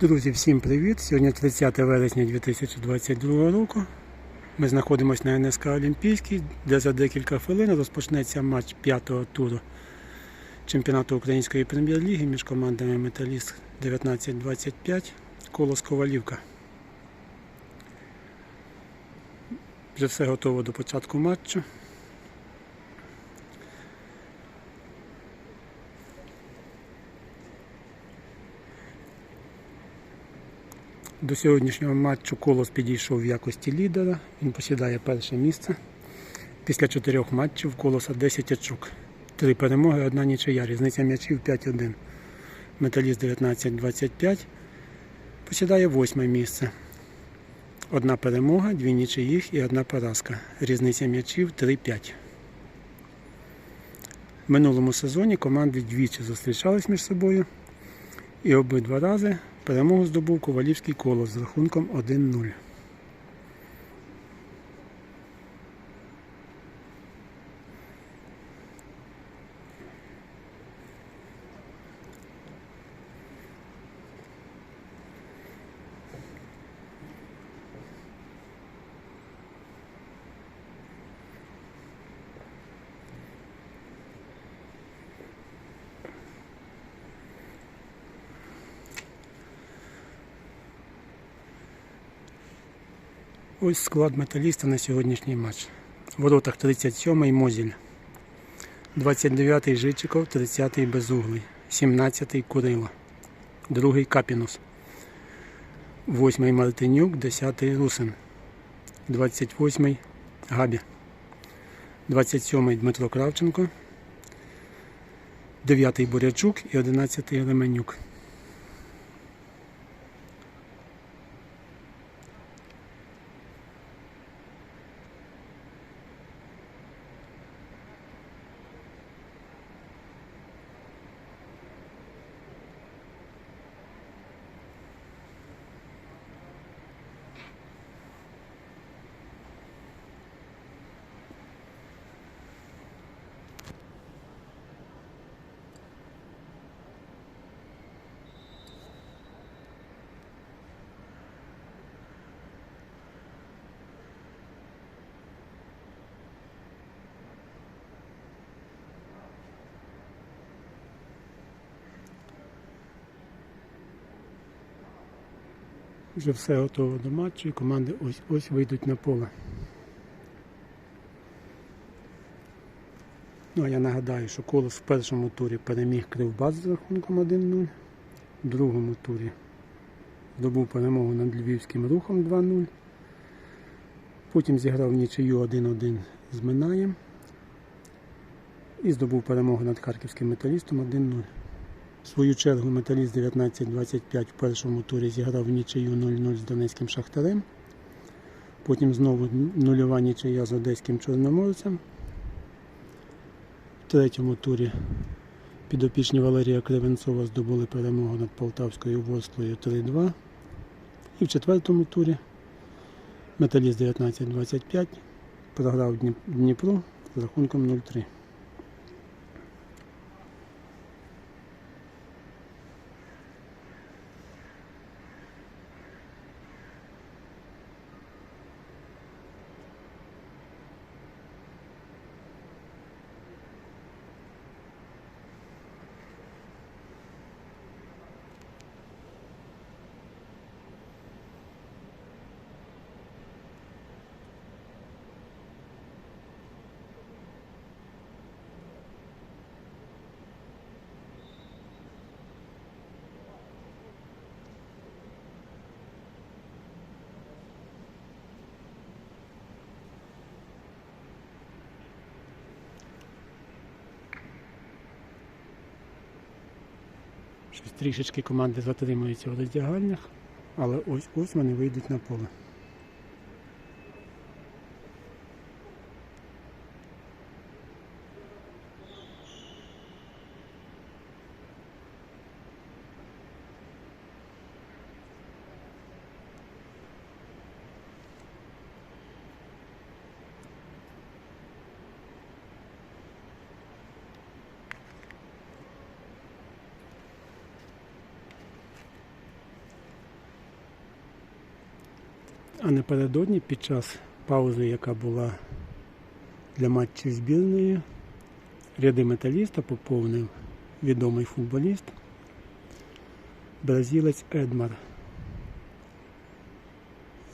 Друзі, всім привіт! Сьогодні 30 вересня 2022 року. Ми знаходимося на НСК Олімпійський, де за декілька хвилин розпочнеться матч п'ятого туру чемпіонату Української прем'єр-ліги між командами Металіст 1925 Колос Ковалівка. Вже все готово до початку матчу. До сьогоднішнього матчу Колос підійшов в якості лідера. Він посідає перше місце. Після чотирьох матчів Колоса 10 очок. Три перемоги, одна нічия. Різниця м'ячів 5-1. Металіст 19-25 посідає восьме місце. Одна перемога, дві нічиїх і одна поразка. Різниця м'ячів 3-5. В минулому сезоні команди двічі зустрічались між собою. І обидва рази перемогу здобув Ковалівський колос з рахунком 1-0. Ось склад металіста на сьогоднішній матч. В воротах 37-й Мозіль, 29-й Жичиков, 30-й Безуглий, 17-й Курило, 2-й Капінус, 8-й Мартинюк, 10-й Русин, 28-й Габі, 27-й Дмитро Кравченко, 9-й Бурячук і 11-й Леменюк. Вже все готово до матчу і команди ось ось вийдуть на поле. Ну а я нагадаю, що Колос в першому турі переміг Кривбас з рахунком 1-0, в другому турі здобув перемогу над Львівським рухом 2-0. Потім зіграв нічию 1-1 з Минаєм і здобув перемогу над харківським металістом 1-0. Свою чергу металіст 19-25 в першому турі зіграв в нічию 0-0 з Донецьким Шахтарем. Потім знову нульова нічия з Одеським Чорноморцем. В третьому турі підопічні Валерія Кривенцова здобули перемогу над Полтавською Ворсклою 3-2. І в четвертому турі металіст 19-25 програв Дніп- Дніпро з рахунком 0-3. Щось трішечки команди затримуються в роздягальнях, але ось ось вони вийдуть на поле. А напередодні під час паузи, яка була для матчів збірної, ряди металіста поповнив відомий футболіст бразилець Едмар,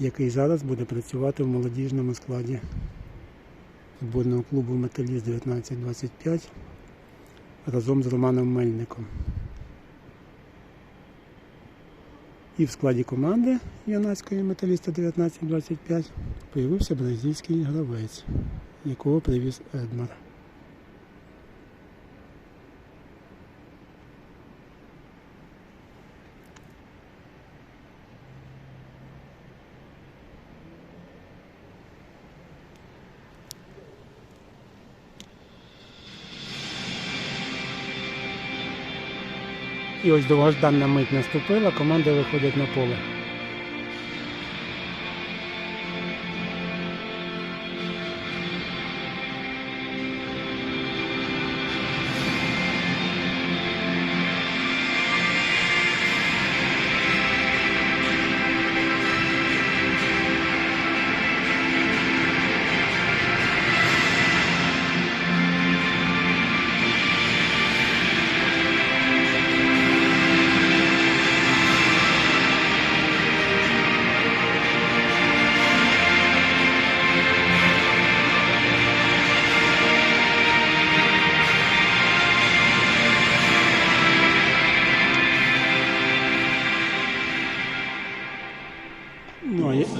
який зараз буде працювати в молодіжному складі футбольного клубу Металіст 1925 разом з Романом Мельником. І в складі команди юнацької металіста 1925 появився бразильський гравець, якого привіз Едмар. І ось довгожданна мить наступила, команди виходять на поле.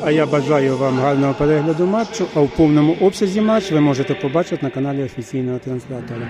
А я бажаю вам гарного перегляду матчу, а в повному обсязі матч ви можете побачити на каналі офіційного транслятора.